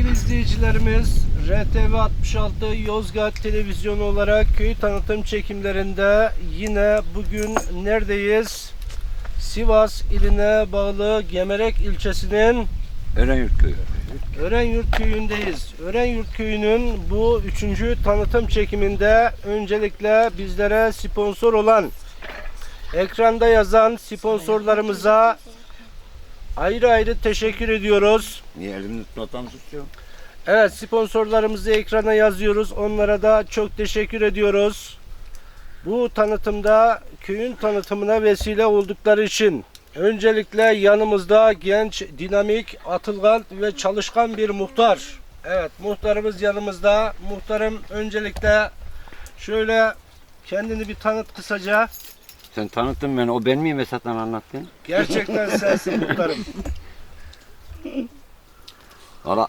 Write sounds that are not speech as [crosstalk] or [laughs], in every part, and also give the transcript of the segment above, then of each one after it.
Sevgili izleyicilerimiz, RTV 66 Yozgat Televizyonu olarak köy tanıtım çekimlerinde yine bugün neredeyiz? Sivas iline bağlı Gemerek ilçesinin Erenyurt köyü. Örenyurt köyündeyiz. Örenyurt köyünün bu üçüncü tanıtım çekiminde öncelikle bizlere sponsor olan ekranda yazan sponsorlarımıza ayrı ayrı teşekkür ediyoruz. Niye elimde tutmadan tutuyor? Evet sponsorlarımızı ekrana yazıyoruz. Onlara da çok teşekkür ediyoruz. Bu tanıtımda köyün tanıtımına vesile oldukları için öncelikle yanımızda genç, dinamik, atılgan ve çalışkan bir muhtar. Evet muhtarımız yanımızda. Muhtarım öncelikle şöyle kendini bir tanıt kısaca. Sen tanıttın beni. O ben miyim Esat'tan anlattın? Gerçekten sensin muhtarım. Valla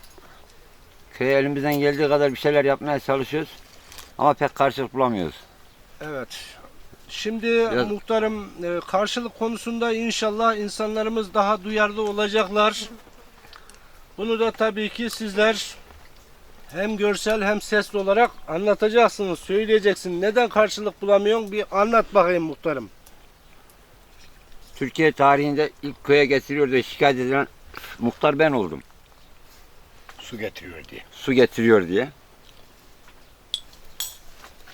köye elimizden geldiği kadar bir şeyler yapmaya çalışıyoruz. Ama pek karşılık bulamıyoruz. Evet. Şimdi muhtarım e, karşılık konusunda inşallah insanlarımız daha duyarlı olacaklar. Bunu da tabii ki sizler hem görsel hem sesli olarak anlatacaksınız, söyleyeceksin. Neden karşılık bulamıyorsun? Bir anlat bakayım muhtarım. Türkiye tarihinde ilk köye getiriyor diye şikayet edilen muhtar ben oldum. Su getiriyor diye. Su getiriyor diye.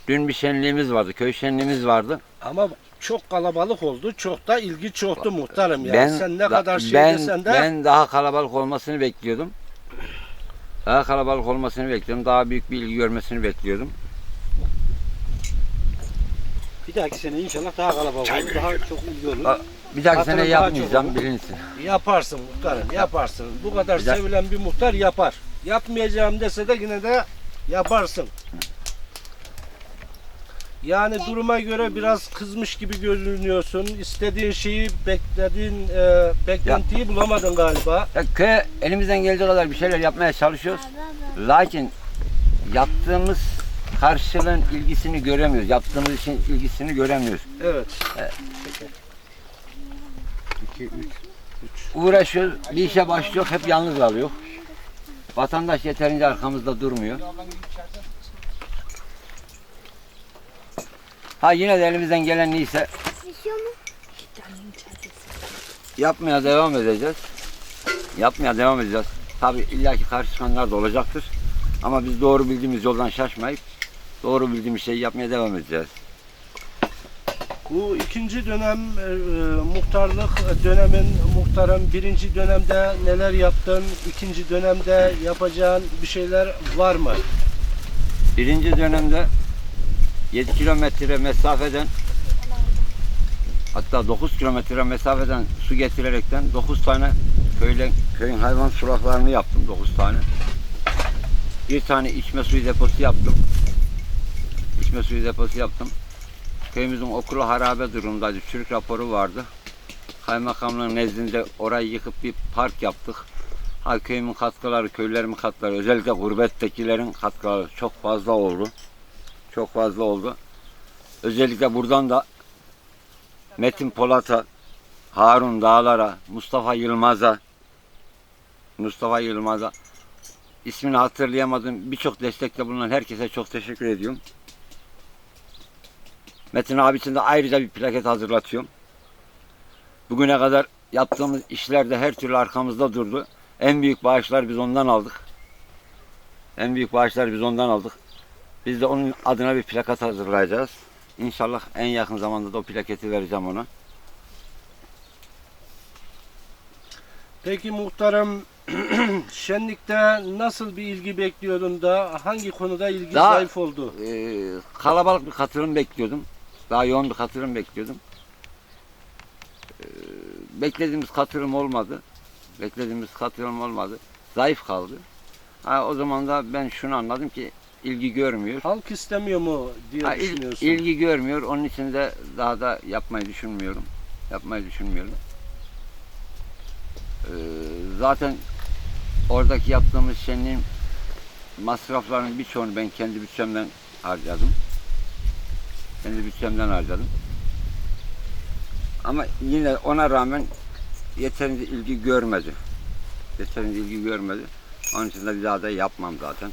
Dün bir şenliğimiz vardı. Köy şenliğimiz vardı. Ama çok kalabalık oldu. Çok da ilgi çoktu muhtarım. Yani ben sen ne da- kadar şey ben, desen de ben daha kalabalık olmasını bekliyordum. Daha kalabalık olmasını bekliyordum. Daha büyük bir ilgi görmesini bekliyordum. Bir dahaki sene inşallah daha kalabalık olur, daha çok ilgi olur. Aa, Bir dahaki Katılım sene daha yapmayacağım çok olur. bilinsin. Yaparsın muhtarım yaparsın. Bu kadar Bir sevilen bir muhtar yapar. Yapmayacağım dese de yine de yaparsın. Yani duruma göre biraz kızmış gibi görünüyorsun. İstediğin şeyi beklediğin e, beklentiyi bulamadın galiba. Ya köye elimizden geldiği kadar bir şeyler yapmaya çalışıyoruz. Lakin yaptığımız karşılığın ilgisini göremiyoruz. Yaptığımız işin ilgisini göremiyoruz. Evet. 2, 3. Uğraşıyoruz, bir işe başlıyor, hep yalnız kalıyor. Vatandaş yeterince arkamızda durmuyor. Ha yine de elimizden gelen neyse yapmaya devam edeceğiz. Yapmaya devam edeceğiz. Tabi illaki karşı çıkanlar da olacaktır. Ama biz doğru bildiğimiz yoldan şaşmayıp doğru bildiğimiz şeyi yapmaya devam edeceğiz. Bu ikinci dönem e, muhtarlık dönemin muhtarım birinci dönemde neler yaptın? İkinci dönemde yapacağın bir şeyler var mı? Birinci dönemde 7 kilometre mesafeden hatta 9 kilometre mesafeden su getirerekten 9 tane köyle, köyün hayvan suraklarını yaptım 9 tane. Bir tane içme suyu deposu yaptım. İçme suyu deposu yaptım. Köyümüzün okulu harabe durumdaydı. Çürük raporu vardı. Kaymakamlığın nezdinde orayı yıkıp bir park yaptık. Ha köyümün katkıları, köylerimin katkıları, özellikle gurbettekilerin katkıları çok fazla oldu. Çok fazla oldu. Özellikle buradan da Metin Polat'a, Harun Dağlar'a, Mustafa Yılmaz'a, Mustafa Yılmaz'a ismini hatırlayamadım. Birçok destekte bulunan herkese çok teşekkür ediyorum. Metin abi için de ayrıca bir plaket hazırlatıyorum. Bugüne kadar yaptığımız işlerde her türlü arkamızda durdu. En büyük bağışlar biz ondan aldık. En büyük bağışlar biz ondan aldık. Biz de onun adına bir plakat hazırlayacağız. İnşallah en yakın zamanda da o plaketi vereceğim ona. Peki muhtarım [clears throat] şenlikte nasıl bir ilgi bekliyordun da hangi konuda ilgi Daha- zayıf oldu? Ee, kalabalık bir katılım bekliyordum. Daha yoğun bir katılım bekliyordum. Ee, beklediğimiz katılım olmadı. Beklediğimiz katılım olmadı. Zayıf kaldı. Ha, o zaman da ben şunu anladım ki ilgi görmüyor. Halk istemiyor mu diye Ha, il- düşünüyorsun? ilgi görmüyor. Onun için de daha da yapmayı düşünmüyorum. Yapmayı düşünmüyorum. Ee, zaten oradaki yaptığımız şenliğin masraflarının birçoğunu ben kendi bütçemden harcadım. Kendi bütçemden harcadım. Ama yine ona rağmen yeterince ilgi görmedi. Yeterince ilgi görmedi. Onun için de bir daha da yapmam zaten.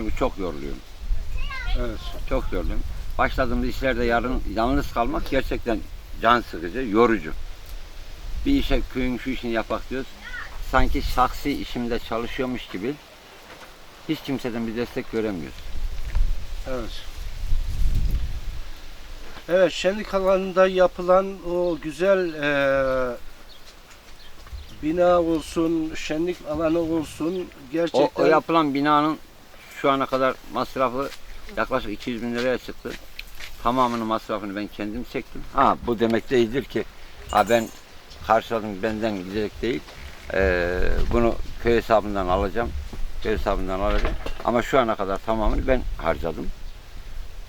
Çünkü çok yoruluyorum. Evet. Çok yoruluyorum. Başladığımız işlerde yarın yalnız kalmak gerçekten can sıkıcı, yorucu. Bir işe köyün şu işini yapak diyoruz. Sanki şahsi işimde çalışıyormuş gibi hiç kimseden bir destek göremiyoruz. Evet. Evet, şenlik alanında yapılan o güzel eee, bina olsun, şenlik alanı olsun O, gerçekten o yapılan binanın şu ana kadar masrafı yaklaşık 200 bin liraya çıktı. Tamamının masrafını ben kendim çektim. Ha bu demek değildir ki ha ben karşıladım benden gidecek değil. Ee, bunu köy hesabından alacağım. Köy hesabından alacağım. Ama şu ana kadar tamamını ben harcadım.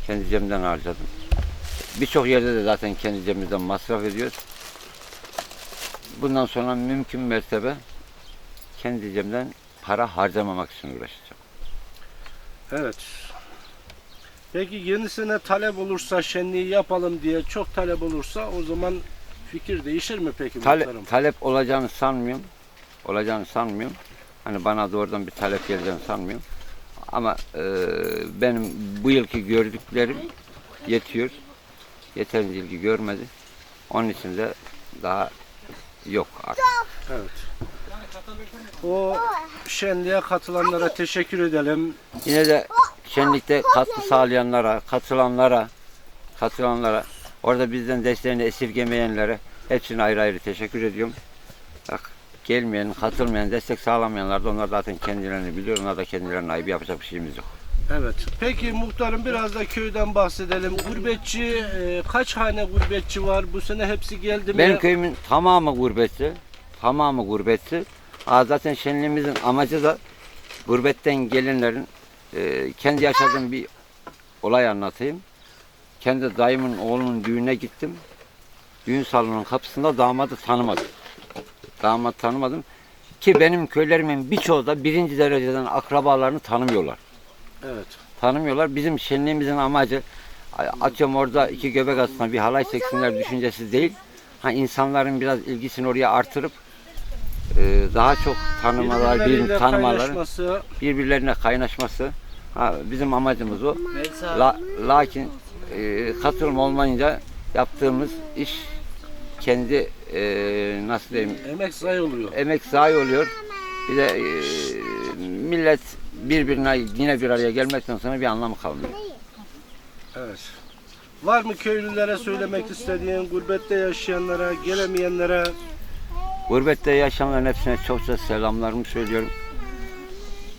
Kendi cebimden harcadım. Birçok yerde de zaten kendi cebimizden masraf ediyoruz. Bundan sonra mümkün mertebe kendi cebimden para harcamamak için uğraşacağım. Evet. Peki yenisine talep olursa şenliği yapalım diye çok talep olursa o zaman fikir değişir mi peki Tale- muhtarım? talep olacağını sanmıyorum. Olacağını sanmıyorum. Hani bana doğrudan bir talep geleceğini sanmıyorum. Ama e, benim bu yılki gördüklerim yetiyor. Yeterince ilgi görmedi. Onun için de daha yok artık. Evet. O şenliğe katılanlara teşekkür edelim. Yine de şenlikte katkı sağlayanlara, katılanlara, katılanlara, orada bizden desteğini esirgemeyenlere hepsine ayrı ayrı teşekkür ediyorum. Bak gelmeyen, katılmayan, destek sağlamayanlar da onlar zaten kendilerini biliyor. Onlar da kendilerine ayıp yapacak bir şeyimiz yok. Evet. Peki muhtarım biraz da köyden bahsedelim. Gurbetçi e, kaç hane gurbetçi var? Bu sene hepsi geldi mi? Benim köyümün tamamı gurbetçi. Tamamı gurbetçi. Aa, zaten şenliğimizin amacı da gurbetten gelenlerin e, kendi yaşadığım bir olay anlatayım. Kendi dayımın oğlunun düğüne gittim. Düğün salonunun kapısında damadı tanımadım. Damat tanımadım. Ki benim köylerimin birçoğu da birinci dereceden akrabalarını tanımıyorlar Evet. tanımıyorlar. Bizim şenliğimizin amacı atıyorum orada iki göbek atsınlar bir halay çeksinler düşüncesi değil. Ha insanların biraz ilgisini oraya artırıp e, daha çok tanımalar, Birbirleriyle birbirini tanımaları, kaynaşması, birbirlerine kaynaşması. Ha, bizim amacımız o. La, lakin e, katılım olmayınca yaptığımız iş kendi e, nasıl diyeyim emek zayi oluyor. emek zayi oluyor. Bir de e, millet birbirine yine bir araya gelmekten sonra bir anlamı kalmıyor. Evet. Var mı köylülere söylemek istediğin, gurbette yaşayanlara, gelemeyenlere? Gurbette yaşayanların hepsine çokça selamlarımı söylüyorum.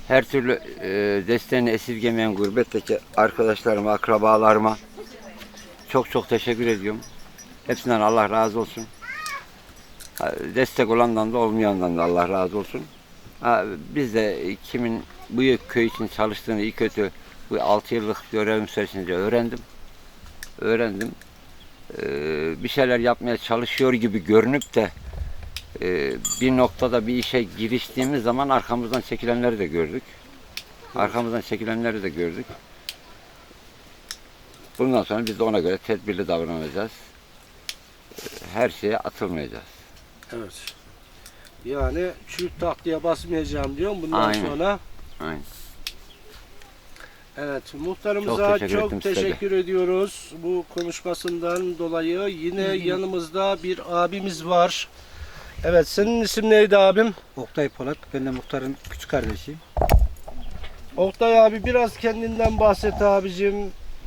Her türlü e, desteğini esirgemeyen gurbetteki arkadaşlarıma, akrabalarıma çok çok teşekkür ediyorum. Hepsinden Allah razı olsun. Destek olandan da olmayandan da Allah razı olsun. Ha, biz de kimin bu köy için çalıştığını iyi kötü bu 6 yıllık görevim süresince öğrendim. Öğrendim. Ee, bir şeyler yapmaya çalışıyor gibi görünüp de e, bir noktada bir işe giriştiğimiz zaman arkamızdan çekilenleri de gördük. Arkamızdan çekilenleri de gördük. Bundan sonra biz de ona göre tedbirli davranacağız. Ee, Her şeye atılmayacağız. Evet. Yani çürük tahtaya basmayacağım diyorum bundan Aynen. sonra. Aynen. Evet, muhtarımıza Çok çok teşekkür teşekkür, size de. ediyoruz bu konuşmasından dolayı. Yine yanımızda bir abimiz var. Evet, senin isim neydi abim? Oktay Polat. Ben de muhtarın küçük kardeşiyim. Oktay abi biraz kendinden bahset abicim.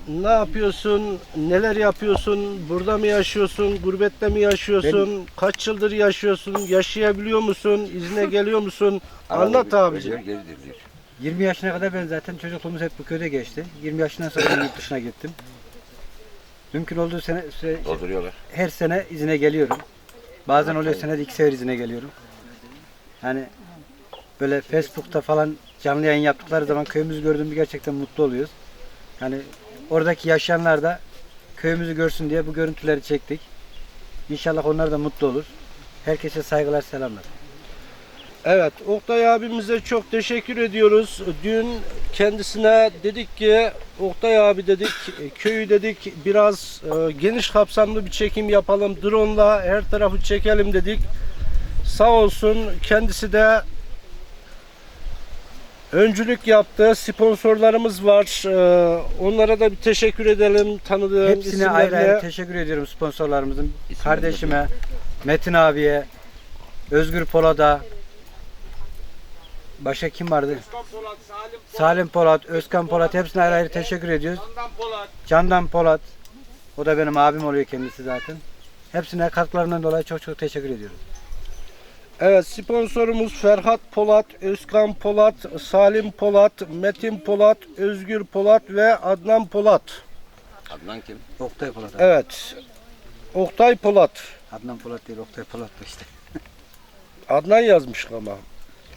Ne yapıyorsun? Neler yapıyorsun? Burada mı yaşıyorsun? Gurbette mi yaşıyorsun? Kaç yıldır yaşıyorsun? Yaşayabiliyor musun? İzne geliyor musun? [laughs] Anlat abicim. Geri diyor. 20 yaşına kadar ben zaten çocukluğumuz hep bu köyde geçti. 20 yaşından sonra ben yurt dışına gittim. Mümkün olduğu sene, süre- Dolduruyorlar. her sene izine geliyorum. Bazen oluyor senede iki sefer izine geliyorum. Yani böyle Facebook'ta falan canlı yayın yaptıkları zaman köyümüzü gördüğümde gerçekten mutlu oluyoruz. Yani oradaki yaşayanlar da köyümüzü görsün diye bu görüntüleri çektik. İnşallah onlar da mutlu olur. Herkese saygılar, selamlar. Evet, Oktay abimize çok teşekkür ediyoruz. Dün kendisine dedik ki, Oktay abi dedik, e, köyü dedik biraz e, geniş kapsamlı bir çekim yapalım. Drone'la her tarafı çekelim dedik. Sağ olsun kendisi de öncülük yaptı. Sponsorlarımız var. Ee, onlara da bir teşekkür edelim tanıdığım Hepsine ayrı isimlerle. ayrı teşekkür ediyorum sponsorlarımızın. İsimlerini Kardeşime, Metin abiye, Özgür Polat'a, başka kim vardı? Salim Polat, Özkan Polat hepsine ayrı ayrı teşekkür ediyoruz. Candan Polat. O da benim abim oluyor kendisi zaten. Hepsine katkılarından dolayı çok çok teşekkür ediyorum. Evet sponsorumuz Ferhat Polat, Özkan Polat, Salim Polat, Metin Polat, Özgür Polat ve Adnan Polat. Adnan kim? Oktay Polat abi. Evet. Oktay Polat. Adnan Polat değil Oktay Polat da işte. Adnan yazmış ama.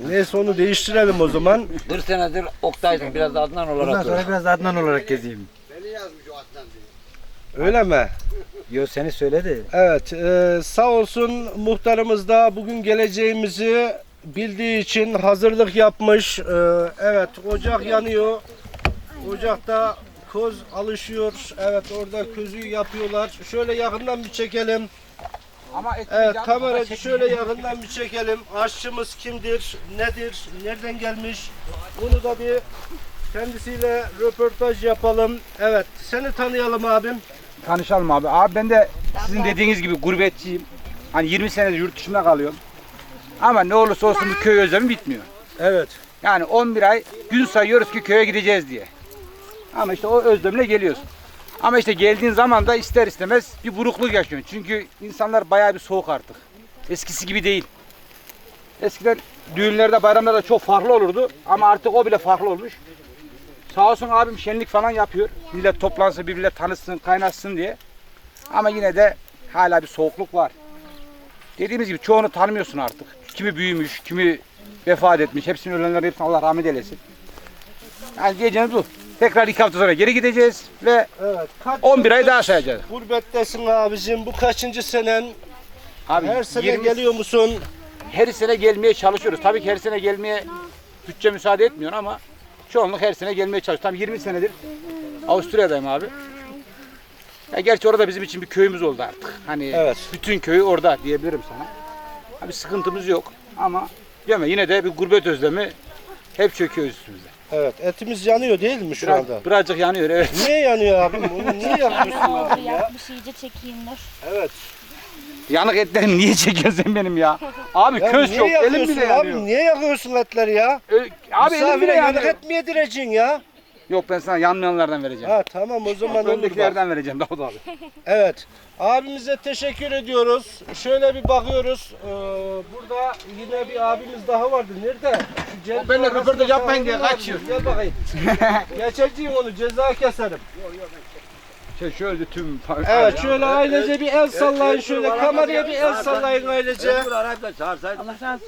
Neyse onu değiştirelim o zaman. Bir senedir Oktay'dım. Biraz da Adnan Bundan olarak. sonra biraz Adnan olarak gezeyim. Öyle mi? Yo seni söyledi. Evet. e, sağ olsun muhtarımız da bugün geleceğimizi bildiği için hazırlık yapmış. E, evet ocak yanıyor. Ocakta köz alışıyor. Evet orada közü yapıyorlar. Şöyle yakından bir çekelim. Ama et Evet kameracı şöyle yakından bir çekelim. Aşçımız kimdir, nedir, nereden gelmiş? Bunu da bir kendisiyle röportaj yapalım. Evet seni tanıyalım abim. Tanışalım abi. Abi ben de sizin dediğiniz gibi gurbetçiyim. Hani 20 senedir yurt dışında kalıyorum. Ama ne olursa olsun bir köy özlemi bitmiyor. Evet. Yani 11 ay gün sayıyoruz ki köye gideceğiz diye. Ama işte o özlemle geliyorsun. Ama işte geldiğin zaman da ister istemez bir burukluk yaşıyorsun. Çünkü insanlar bayağı bir soğuk artık. Eskisi gibi değil. Eskiden düğünlerde, bayramlarda çok farklı olurdu. Ama artık o bile farklı olmuş. Sağ olsun abim şenlik falan yapıyor. Millet toplansın, birbirle tanışsın, kaynaşsın diye. Ama yine de hala bir soğukluk var. Dediğimiz gibi çoğunu tanımıyorsun artık. Kimi büyümüş, kimi vefat etmiş. Hepsinin ölenlerin hepsine Allah rahmet eylesin. Yani diyeceğimiz bu. Tekrar iki hafta sonra geri gideceğiz ve Evet. Kaç 11 ay daha sayacağız. Gurbettesin abicim. Bu kaçıncı senen? Abi Her sene 20 geliyor musun? her sene gelmeye çalışıyoruz. Tabii ki her sene gelmeye bütçe müsaade etmiyor ama çoğunluk her sene gelmeye çalışıyor. Tam 20 senedir Avusturya'dayım abi. Ya gerçi orada bizim için bir köyümüz oldu artık. Hani Evet. bütün köyü orada diyebilirim sana. Abi sıkıntımız yok ama yine de bir gurbet özlemi hep çöküyor üstümüze. Evet. Etimiz yanıyor değil mi şu Biraz, anda? birazcık yanıyor evet. Niye yanıyor abim? Onu niye yakıyorsun Oldu abim ya? yakmış iyice çekeyimler. Evet. Yanık etlerim niye çekiyorsun sen benim ya? Abi Ya köz niye yok elim yakıyorsun bile abi? yanıyor. Niye yakıyorsun etleri ya? Ö- Abi elim bile Misafire yanık yanıyor. et mi yedireceksin ya? Yok ben sana yanmayanlardan vereceğim. Ha tamam o zaman olur bak. Öndekilerden vereceğim Davut abi. [laughs] Evet. Abimize teşekkür ediyoruz. Şöyle bir bakıyoruz. Ee, burada yine bir abimiz daha vardı. Nerede? Şu ceza O benimle röportaj arasında yapmayın diye kaldı kaçıyor. abimiz? Gel bakayım. [laughs] Geçeceğim onu ceza keserim. Şey şöyle tüm Evet şöyle ailece bir el sallayın şöyle. Kameraya bir el sallayın ailece. Allah razı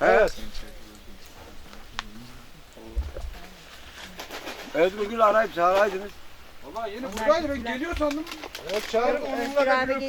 Evet. Özgür Gül arayıp çağıraydınız. Valla yeni buradaydı ben geliyor sandım. Evet çağırın onunla bir röportaj